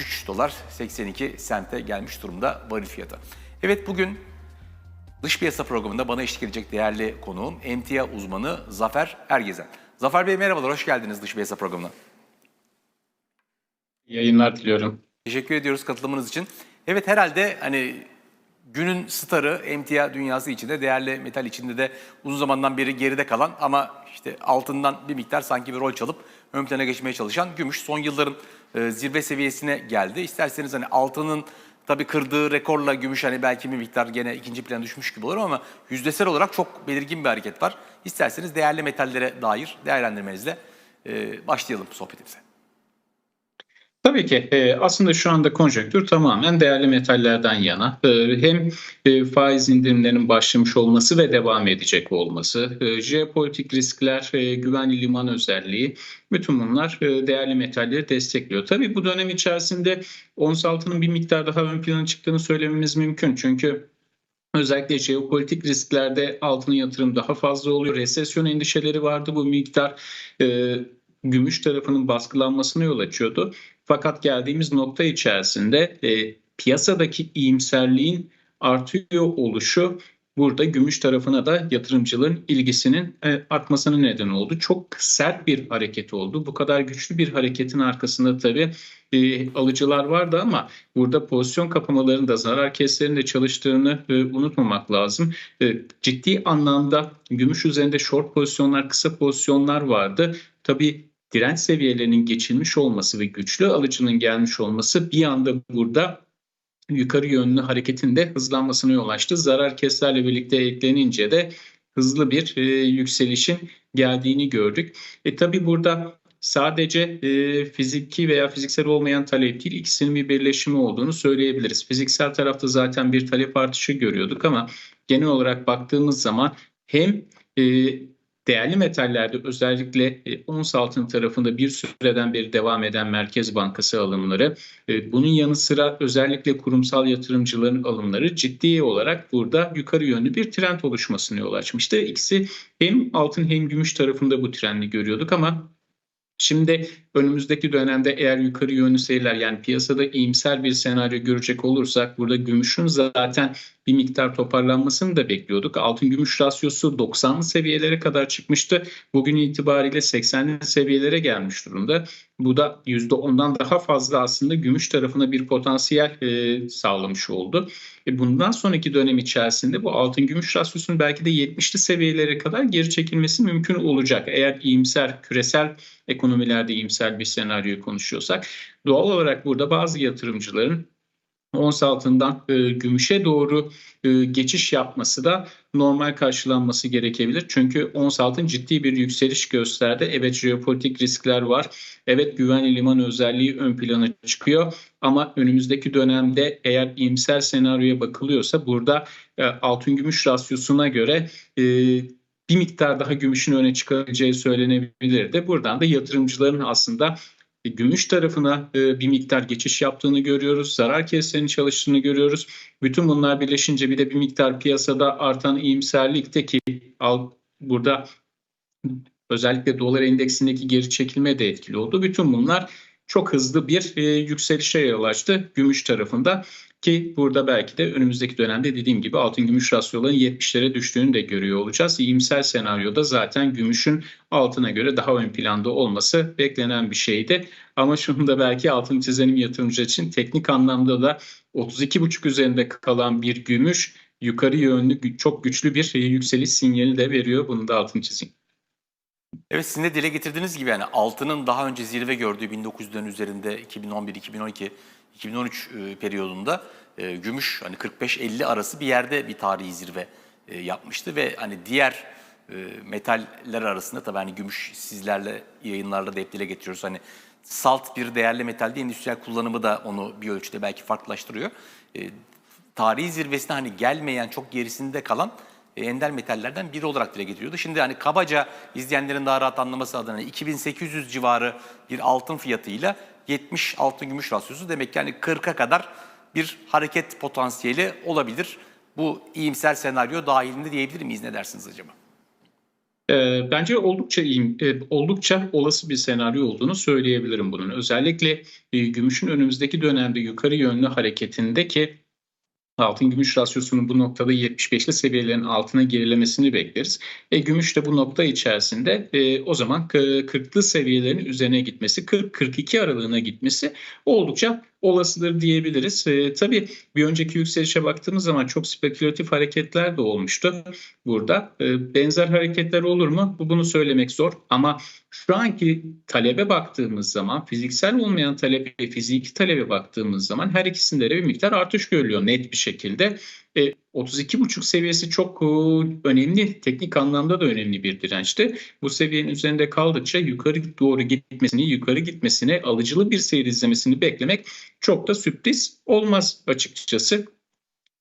3 dolar 82 sente gelmiş durumda varil fiyatı. Evet bugün dış piyasa programında bana eşlik edecek değerli konuğum emtia uzmanı Zafer Ergezen. Zafer Bey merhabalar, hoş geldiniz dış piyasa programına. Yayınlar diliyorum. Teşekkür ediyoruz katılımınız için. Evet herhalde hani günün starı emtia dünyası içinde, değerli metal içinde de uzun zamandan beri geride kalan ama işte altından bir miktar sanki bir rol çalıp ön plana geçmeye çalışan gümüş son yılların e, zirve seviyesine geldi. İsterseniz hani altının tabii kırdığı rekorla gümüş hani belki bir miktar gene ikinci plana düşmüş gibi olur ama yüzdesel olarak çok belirgin bir hareket var. İsterseniz değerli metallere dair değerlendirmenizle e, başlayalım sohbetimize. Tabii ki e, aslında şu anda konjonktür tamamen değerli metallerden yana. E, hem e, faiz indirimlerinin başlamış olması ve devam edecek olması, jeopolitik riskler, güvenli liman özelliği bütün bunlar değerli metalleri destekliyor. Tabii bu dönem içerisinde ons altının bir miktar daha ön plana çıktığını söylememiz mümkün. Çünkü Özellikle jeopolitik risklerde altına yatırım daha fazla oluyor. Resesyon endişeleri vardı. Bu miktar e, gümüş tarafının baskılanmasına yol açıyordu. Fakat geldiğimiz nokta içerisinde e, piyasadaki iyimserliğin artıyor oluşu burada gümüş tarafına da yatırımcıların ilgisinin e, artmasına neden oldu. Çok sert bir hareket oldu. Bu kadar güçlü bir hareketin arkasında tabii e, alıcılar vardı ama burada pozisyon kapamalarında zarar keslerinde çalıştığını e, unutmamak lazım. E, ciddi anlamda gümüş üzerinde short pozisyonlar, kısa pozisyonlar vardı. Tabii direnç seviyelerinin geçilmiş olması ve güçlü alıcının gelmiş olması bir anda burada yukarı yönlü hareketin de hızlanmasına yol açtı. Zarar keslerle birlikte eklenince de hızlı bir e, yükselişin geldiğini gördük. E tabi burada sadece e, fiziki veya fiziksel olmayan talep değil ikisinin bir birleşimi olduğunu söyleyebiliriz. Fiziksel tarafta zaten bir talep artışı görüyorduk ama genel olarak baktığımız zaman hem e, değerli metallerde özellikle e, ons altın tarafında bir süreden beri devam eden Merkez Bankası alımları, e, bunun yanı sıra özellikle kurumsal yatırımcıların alımları ciddi olarak burada yukarı yönlü bir trend oluşmasına yol açmıştı. İkisi hem altın hem gümüş tarafında bu trendi görüyorduk ama Şimdi önümüzdeki dönemde eğer yukarı yönlü seyirler yani piyasada iyimser bir senaryo görecek olursak burada gümüşün zaten bir miktar toparlanmasını da bekliyorduk. Altın gümüş rasyosu 90'lı seviyelere kadar çıkmıştı. Bugün itibariyle 80'li seviyelere gelmiş durumda. Bu da %10'dan daha fazla aslında gümüş tarafına bir potansiyel e, sağlamış oldu. E, bundan sonraki dönem içerisinde bu altın gümüş rasyosunun belki de 70'li seviyelere kadar geri çekilmesi mümkün olacak. Eğer iyimser küresel ekonomilerde iyimser bir senaryoyu konuşuyorsak doğal olarak burada bazı yatırımcıların ons altından e, gümüşe doğru e, geçiş yapması da normal karşılanması gerekebilir. Çünkü ons altın ciddi bir yükseliş gösterdi. Evet jeopolitik riskler var. Evet güvenli liman özelliği ön plana çıkıyor. Ama önümüzdeki dönemde eğer iyimser senaryoya bakılıyorsa burada e, altın gümüş rasyosuna göre e, bir miktar daha gümüşün öne çıkacağı söylenebilirdi. Buradan da yatırımcıların aslında gümüş tarafına e, bir miktar geçiş yaptığını görüyoruz. Zarar keslerinin çalıştığını görüyoruz. Bütün bunlar birleşince bir de bir miktar piyasada artan iyimserlikte ki al, burada özellikle dolar endeksindeki geri çekilme de etkili oldu. Bütün bunlar çok hızlı bir e, yükselişe yol açtı gümüş tarafında. Ki burada belki de önümüzdeki dönemde dediğim gibi altın gümüş rasyolarının 70'lere düştüğünü de görüyor olacağız. İyimser senaryoda zaten gümüşün altına göre daha ön planda olması beklenen bir şeydi. Ama şunu da belki altın çizenim yatırımcı için teknik anlamda da 32,5 üzerinde kalan bir gümüş yukarı yönlü çok güçlü bir yükseliş sinyali de veriyor. Bunu da altın çizeyim. Evet sizin de dile getirdiğiniz gibi yani altının daha önce zirve gördüğü 1900'lerin üzerinde 2011, 2012, 2013 e, periyodunda e, gümüş hani 45-50 arası bir yerde bir tarihi zirve e, yapmıştı ve hani diğer e, metaller arasında tabii hani gümüş sizlerle yayınlarla da hep dile getiriyoruz. Hani salt bir değerli metal değil, endüstriyel kullanımı da onu bir ölçüde belki farklılaştırıyor. Tarihi zirvesine hani gelmeyen çok gerisinde kalan e, ender metallerden biri olarak dile getiriyordu. Şimdi hani kabaca izleyenlerin daha rahat anlaması adına 2800 civarı bir altın fiyatıyla 70 altın gümüş rasyosu demek ki hani 40'a kadar bir hareket potansiyeli olabilir. Bu iyimser senaryo dahilinde diyebilir miyiz ne dersiniz acaba? Eee, bence oldukça iyi, eee, oldukça olası bir senaryo olduğunu söyleyebilirim bunun. Özellikle, eee, gümüşün önümüzdeki dönemde yukarı yönlü hareketindeki altın gümüş rasyosunun bu noktada 75'li seviyelerin altına gerilemesini bekleriz. E, gümüş de bu nokta içerisinde e, o zaman k- 40'lı seviyelerin üzerine gitmesi, 40-42 aralığına gitmesi oldukça olasıdır diyebiliriz. E, tabii bir önceki yükselişe baktığımız zaman çok spekülatif hareketler de olmuştu burada. E, benzer hareketler olur mu? Bu bunu söylemek zor ama şu anki talebe baktığımız zaman fiziksel olmayan talep ve fiziki talebe baktığımız zaman her ikisinde de bir miktar artış görülüyor net bir şekilde. E, 32,5 seviyesi çok e, önemli, teknik anlamda da önemli bir dirençti. Bu seviyenin üzerinde kaldıkça yukarı doğru gitmesini, yukarı gitmesini, alıcılı bir seyir izlemesini beklemek çok da sürpriz olmaz açıkçası.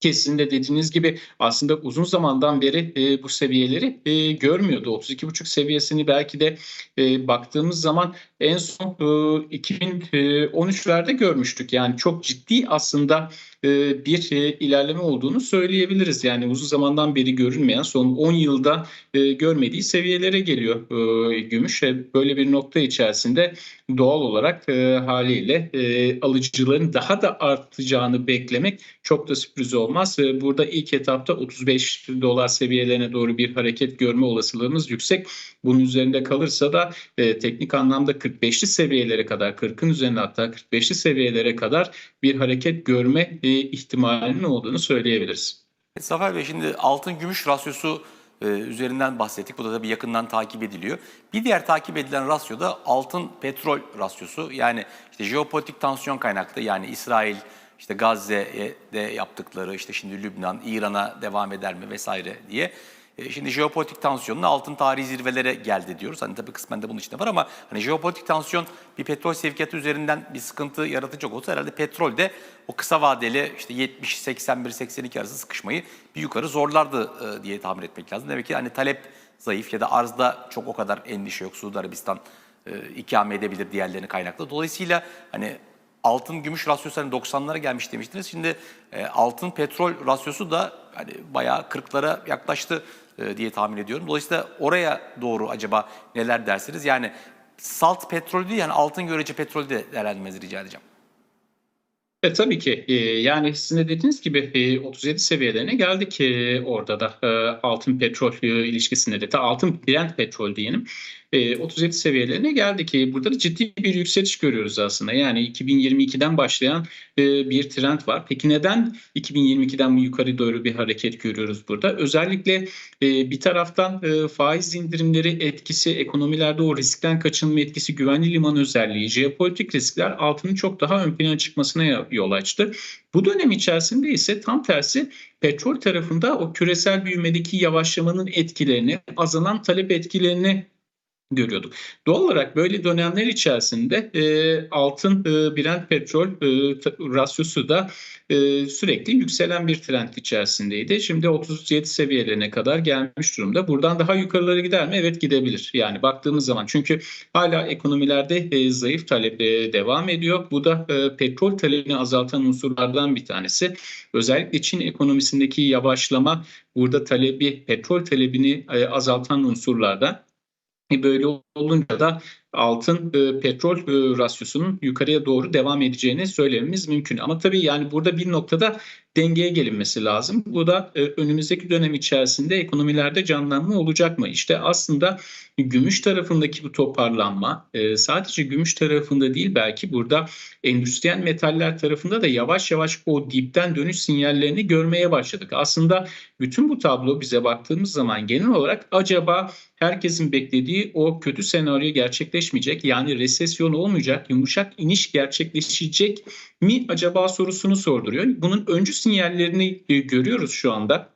Kesin de dediğiniz gibi aslında uzun zamandan beri e, bu seviyeleri e, görmüyordu. 32,5 seviyesini belki de e, baktığımız zaman en son e, 2013'lerde görmüştük. Yani çok ciddi aslında e, bir e, ilerleme olduğunu söyleyebiliriz. Yani uzun zamandan beri görünmeyen son 10 yılda e, görmediği seviyelere geliyor e, gümüş. Böyle bir nokta içerisinde doğal olarak e, haliyle e, alıcıların daha da artacağını beklemek çok da sürpriz olmaz. E, Burada ilk etapta 35 dolar seviyelerine doğru bir hareket görme olasılığımız yüksek. Bunun üzerinde kalırsa da e, teknik anlamda 45'li seviyelere kadar 40'ın üzerinde hatta 45'li seviyelere kadar bir hareket görme e, ihtimalinin olduğunu söyleyebiliriz. Zafer Bey şimdi altın gümüş rasyosu e, üzerinden bahsettik. Bu da tabii yakından takip ediliyor. Bir diğer takip edilen rasyo da altın petrol rasyosu. Yani işte jeopolitik tansiyon kaynaklı yani İsrail işte Gazze'de yaptıkları işte şimdi Lübnan, İran'a devam eder mi vesaire diye. E, Şimdi jeopolitik tansiyonla altın tarihi zirvelere geldi diyoruz. Hani tabii kısmen de bunun içinde var ama hani jeopolitik tansiyon bir petrol sevkiyatı üzerinden bir sıkıntı yaratacak olsa herhalde petrol de o kısa vadeli işte 70, 81, 82 arası sıkışmayı bir yukarı zorlardı e, diye tahmin etmek lazım. Demek ki hani talep zayıf ya da arzda çok o kadar endişe yok. Suudi Arabistan e, ikame edebilir diğerlerini kaynaklı. Dolayısıyla hani altın gümüş rasyosu hani 90'lara gelmiş demiştiniz. Şimdi e, altın petrol rasyosu da hani bayağı 40'lara yaklaştı e, diye tahmin ediyorum. Dolayısıyla oraya doğru acaba neler dersiniz? Yani salt petrol değil yani altın görece petrol de değerlendirmenizi rica edeceğim. E, tabii ki e, yani sizin de dediğiniz gibi e, 37 seviyelerine geldik e, orada da e, altın petrol e, ilişkisinde de altın Brent petrol diyelim 37 seviyelerine geldik. E, burada da ciddi bir yükseliş görüyoruz aslında yani 2022'den başlayan e, bir trend var. Peki neden 2022'den bu yukarı doğru bir hareket görüyoruz burada? Özellikle e, bir taraftan e, faiz indirimleri etkisi, ekonomilerde o riskten kaçınma etkisi, güvenli liman özelliği, jeopolitik riskler altının çok daha ön plana çıkmasına yol açtı. Bu dönem içerisinde ise tam tersi petrol tarafında o küresel büyümedeki yavaşlamanın etkilerini, azalan talep etkilerini görüyorduk. Doğal olarak böyle dönemler içerisinde e, altın e, Brent petrol e, rasyosu da e, sürekli yükselen bir trend içerisindeydi. Şimdi 37 seviyelerine kadar gelmiş durumda. Buradan daha yukarılara gider mi? Evet gidebilir. Yani baktığımız zaman çünkü hala ekonomilerde e, zayıf talep e, devam ediyor. Bu da e, petrol talebini azaltan unsurlardan bir tanesi. Özellikle Çin ekonomisindeki yavaşlama burada talebi petrol talebini e, azaltan unsurlardan. Böyle olunca da altın e, petrol e, rasyosunun yukarıya doğru devam edeceğini söylememiz mümkün. Ama tabii yani burada bir noktada dengeye gelinmesi lazım. Bu da e, önümüzdeki dönem içerisinde ekonomilerde canlanma olacak mı? İşte aslında gümüş tarafındaki bu toparlanma e, sadece gümüş tarafında değil belki burada endüstriyel metaller tarafında da yavaş yavaş o dipten dönüş sinyallerini görmeye başladık. Aslında bütün bu tablo bize baktığımız zaman genel olarak acaba herkesin beklediği o kötü senaryo gerçekleşmeyecek. Yani resesyon olmayacak, yumuşak iniş gerçekleşecek mi acaba sorusunu sorduruyor. Bunun öncü sinyallerini e, görüyoruz şu anda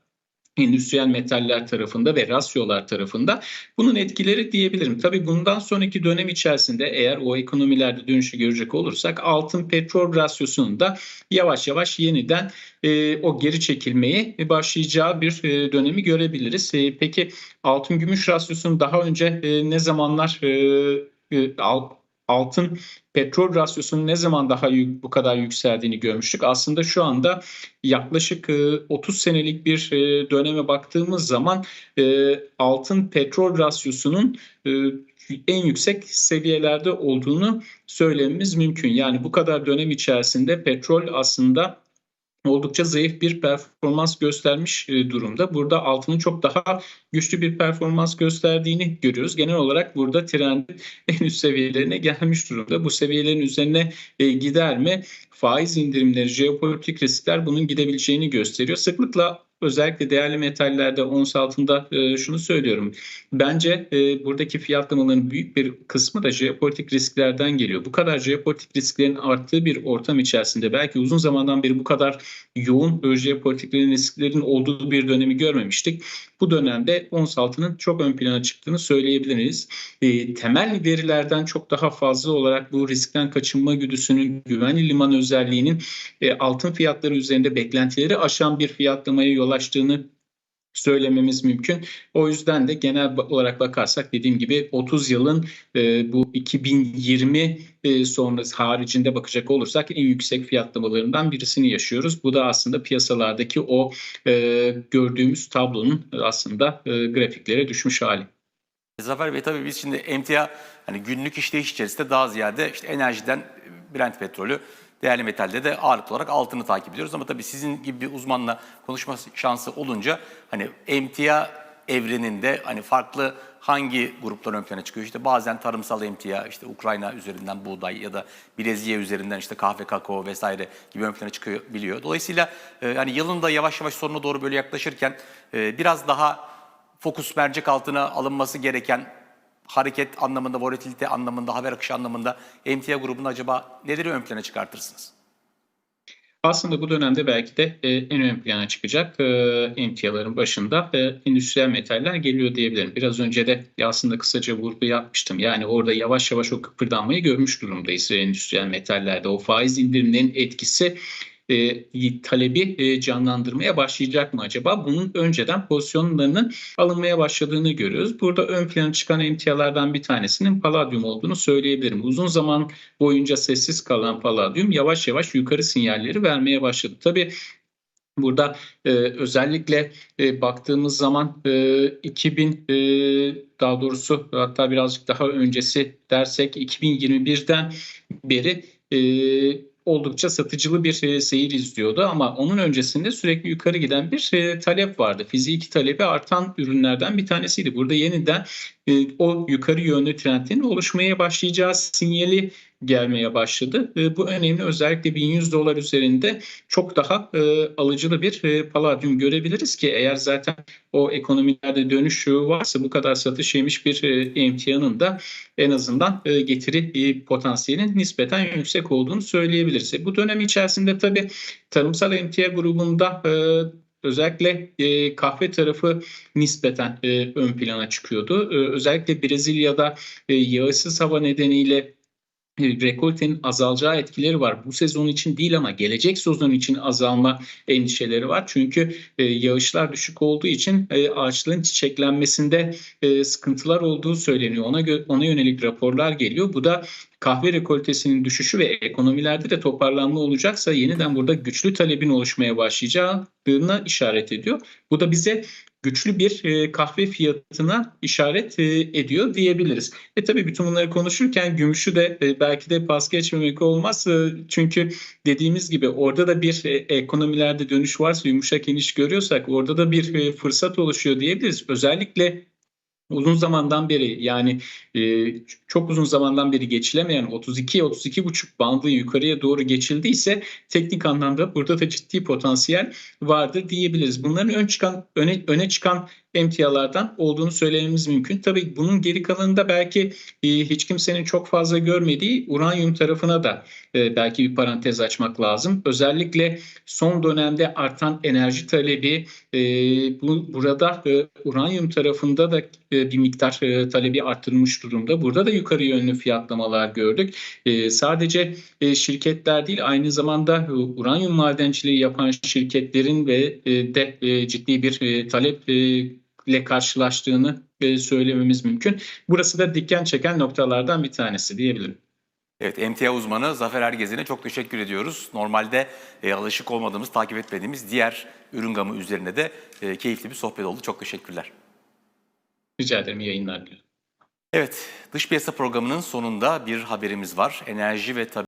endüstriyel metaller tarafında ve rasyolar tarafında bunun etkileri diyebilirim. Tabii bundan sonraki dönem içerisinde eğer o ekonomilerde dönüşü görecek olursak altın petrol rasyosunun da yavaş yavaş yeniden e, o geri çekilmeye başlayacağı bir e, dönemi görebiliriz. E, peki altın gümüş rasyosunun daha önce e, ne zamanlar e, altın petrol rasyosunun ne zaman daha bu kadar yükseldiğini görmüştük. Aslında şu anda yaklaşık e, 30 senelik bir e, döneme baktığımız zaman e, altın petrol rasyosunun e, en yüksek seviyelerde olduğunu söylememiz mümkün. Yani bu kadar dönem içerisinde petrol aslında oldukça zayıf bir performans göstermiş e, durumda. Burada altının çok daha güçlü bir performans gösterdiğini görüyoruz. Genel olarak burada trendin en üst seviyelerine gelmiş durumda. Bu seviyelerin üzerine e, gider mi? Faiz indirimleri, jeopolitik riskler bunun gidebileceğini gösteriyor. Sıklıkla özellikle değerli metallerde ons altında e, şunu söylüyorum. Bence e, buradaki fiyatlamaların büyük bir kısmı da jeopolitik risklerden geliyor. Bu kadar jeopolitik risklerin arttığı bir ortam içerisinde belki uzun zamandan beri bu kadar yoğun jeopolitik risklerin olduğu bir dönemi görmemiştik. Bu dönemde ons altının çok ön plana çıktığını söyleyebiliriz. E, temel verilerden çok daha fazla olarak bu riskten kaçınma güdüsünün, güvenli liman özelliğinin e, altın fiyatları üzerinde beklentileri aşan bir fiyatlamaya yol açtığını söylememiz mümkün. O yüzden de genel olarak bakarsak dediğim gibi 30 yılın e, bu 2020 e, sonrası haricinde bakacak olursak en yüksek fiyatlamalarından birisini yaşıyoruz. Bu da aslında piyasalardaki o e, gördüğümüz tablonun aslında e, grafiklere düşmüş hali. Zafer Bey tabii biz şimdi emtia hani günlük işleyiş içerisinde daha ziyade işte enerjiden e, Brent petrolü, değerli metalde de ağırlıklı olarak altını takip ediyoruz. Ama tabii sizin gibi bir uzmanla konuşma şansı olunca hani emtia evreninde hani farklı hangi gruplar ön plana çıkıyor? İşte bazen tarımsal emtia, işte Ukrayna üzerinden buğday ya da Brezilya üzerinden işte kahve, kakao vesaire gibi ön plana çıkıyor biliyor. Dolayısıyla e, hani yılın da yavaş yavaş sonuna doğru böyle yaklaşırken e, biraz daha fokus mercek altına alınması gereken hareket anlamında, volatilite anlamında, haber akışı anlamında emtia grubunu acaba neleri ön plana çıkartırsınız? Aslında bu dönemde belki de e, en ön plana çıkacak e, emtiaların başında e, endüstriyel metaller geliyor diyebilirim. Biraz önce de aslında kısaca vurgu yapmıştım. Yani orada yavaş yavaş o kıpırdanmayı görmüş durumdayız endüstriyel metallerde. O faiz indirimlerinin etkisi e, talebi e, canlandırmaya başlayacak mı acaba? Bunun önceden pozisyonlarının alınmaya başladığını görüyoruz. Burada ön plana çıkan emtialardan bir tanesinin paladyum olduğunu söyleyebilirim. Uzun zaman boyunca sessiz kalan paladyum yavaş yavaş yukarı sinyalleri vermeye başladı. Tabii Burada e, özellikle e, baktığımız zaman e, 2000 e, daha doğrusu hatta birazcık daha öncesi dersek 2021'den beri e, oldukça satıcılı bir e, seyir izliyordu ama onun öncesinde sürekli yukarı giden bir e, talep vardı. Fiziki talebi artan ürünlerden bir tanesiydi. Burada yeniden e, o yukarı yönlü trendin oluşmaya başlayacağı sinyali gelmeye başladı. E, bu önemli özellikle 1100 dolar üzerinde çok daha e, alıcılı bir e, paladyum görebiliriz ki eğer zaten o ekonomilerde dönüş varsa bu kadar satış yemiş bir e, emtianın da en azından getiri e, potansiyelinin nispeten yüksek olduğunu söyleyebiliriz. Bu dönem içerisinde tabii tarımsal emtia grubunda özellikle e, kahve tarafı nispeten e, ön plana çıkıyordu. E, özellikle Brezilya'da e, yağışsız hava nedeniyle e, rekoltenin azalacağı etkileri var. Bu sezon için değil ama gelecek sezon için azalma endişeleri var. Çünkü e, yağışlar düşük olduğu için e, ağaçların çiçeklenmesinde e, sıkıntılar olduğu söyleniyor. Ona ona yönelik raporlar geliyor. Bu da kahve rekoltesinin düşüşü ve ekonomilerde de toparlanma olacaksa yeniden burada güçlü talebin oluşmaya başlayacağına işaret ediyor. Bu da bize güçlü bir e, kahve fiyatına işaret e, ediyor diyebiliriz. E tabii bütün bunları konuşurken gümüşü de e, belki de pas geçmemek olmaz. Çünkü dediğimiz gibi orada da bir ekonomilerde dönüş varsa yumuşak iniş görüyorsak orada da bir fırsat oluşuyor diyebiliriz. Özellikle uzun zamandan beri yani e, çok uzun zamandan beri geçilemeyen 32-32,5 bandı yukarıya doğru geçildiyse teknik anlamda burada da ciddi potansiyel vardır diyebiliriz. Bunların ön çıkan öne, öne çıkan emtialardan olduğunu söylememiz mümkün. Tabii bunun geri kalanında belki e, hiç kimsenin çok fazla görmediği uranyum tarafına da e, belki bir parantez açmak lazım. Özellikle son dönemde artan enerji talebi e, bu burada uranyum tarafında da bir miktar talebi arttırmış durumda. Burada da yukarı yönlü fiyatlamalar gördük. Sadece şirketler değil aynı zamanda uranyum madenciliği yapan şirketlerin ve de ciddi bir talep ile karşılaştığını e, söylememiz mümkün. Burası da dikkat çeken noktalardan bir tanesi diyebilirim. Evet, emtia uzmanı Zafer Ergezen'e çok teşekkür ediyoruz. Normalde e, alışık olmadığımız, takip etmediğimiz diğer ürün gamı üzerine de e, keyifli bir sohbet oldu. Çok teşekkürler. Rica ederim yayınlar diliyorum. Evet, dış piyasa programının sonunda bir haberimiz var. Enerji ve tabii